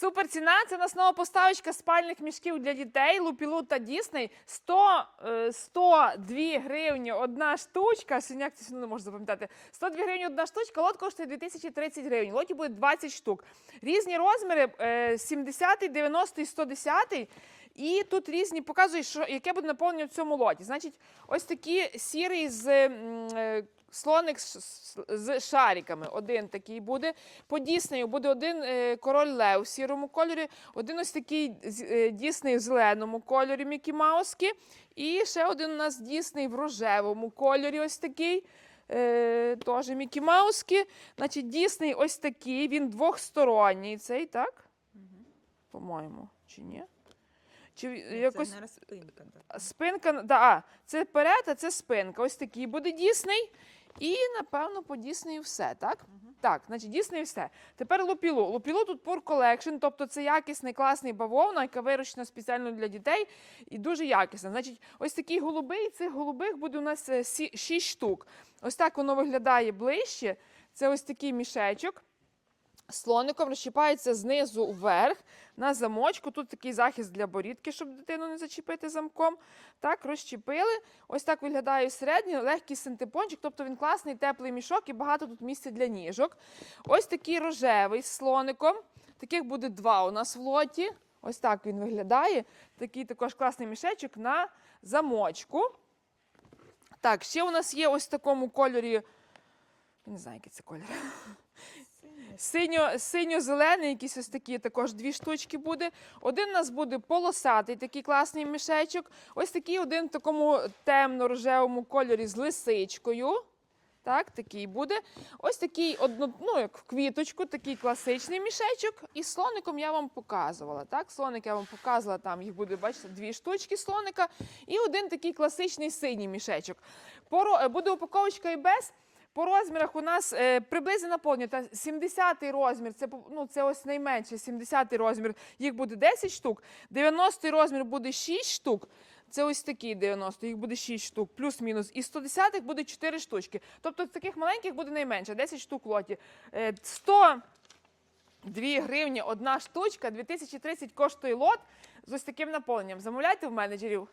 Супер ціна це у нас нова поставочка спальних мішків для дітей Лупілу та Дісней. 100, е, 102 гривні одна штучка. Синяк це не можу запам'ятати. 102 гривні одна штучка, лот коштує 2030 гривень. Лоті буде 20 штук. Різні розміри е, 70, 90 і 110. І тут різні показують, що яке буде наповнення в цьому лоті. Значить, ось такі сірий з е, слоник з, шариками. Один такий буде. По Діснею буде один е, король Лев в сірому кольорі, один ось такий е, Дісней в зеленому кольорі Мікі Мауски. І ще один у нас Дісней в рожевому кольорі. Ось такий. Е, теж Мікі Мауски. Значить, Дісней ось такий, він двохсторонній. Цей, так? По-моєму, чи ні? Чи якось Це не розпинка. так. спинка, да, а, це перед, а це спинка. Ось такий буде Дісней. І, напевно, по Діснею все, так? Так, значить, Дісней все. Тепер лупілу. Лупілу тут Pure Collection, тобто це якісний, класний бавовна, яка вирощена спеціально для дітей і дуже якісна. Значить, ось такий голубий, цих голубих буде у нас 6 штук. Ось так воно виглядає ближче. Це ось такий мішечок. Слоником розчіпається знизу вверх на замочку. Тут такий захист для борідки, щоб дитину не зачепити замком. Так, розчепили. Ось так виглядає середній, легкий синтепончик, тобто він класний, теплий мішок і багато тут місця для ніжок. Ось такий рожевий з слоником. Таких буде два у нас в лоті. Ось так він виглядає. Такий також класний мішечок на замочку. Так, ще у нас є ось в такому кольорі. Не знаю, який це кольор. Синьо, синьо-зелений, якісь ось такі також дві штучки буде. Один у нас буде полосатий, такий класний мішечок. Ось такий один в такому темно-рожевому кольорі з лисичкою. Так, такий буде. Ось такий одно, ну, як в квіточку, такий класичний мішечок. І слоником я вам показувала. Так, слоник я вам показувала, там їх буде, бачите, дві штучки слоника. І один такий класичний синій мішечок. Поро, буде упаковочка і без. По розмірах у нас е, приблизно наповнюється 70-й розмір, це, ну, це ось найменше, 70-й розмір, їх буде 10 штук, 90-й розмір буде 6 штук, це ось такий 90, їх буде 6 штук, плюс-мінус, і 110-х буде 4 штучки. Тобто таких маленьких буде найменше, 10 штук лоті. Е, 100 2 гривні одна штучка, 2030 коштує лот з ось таким наповненням. Замовляйте в менеджерів.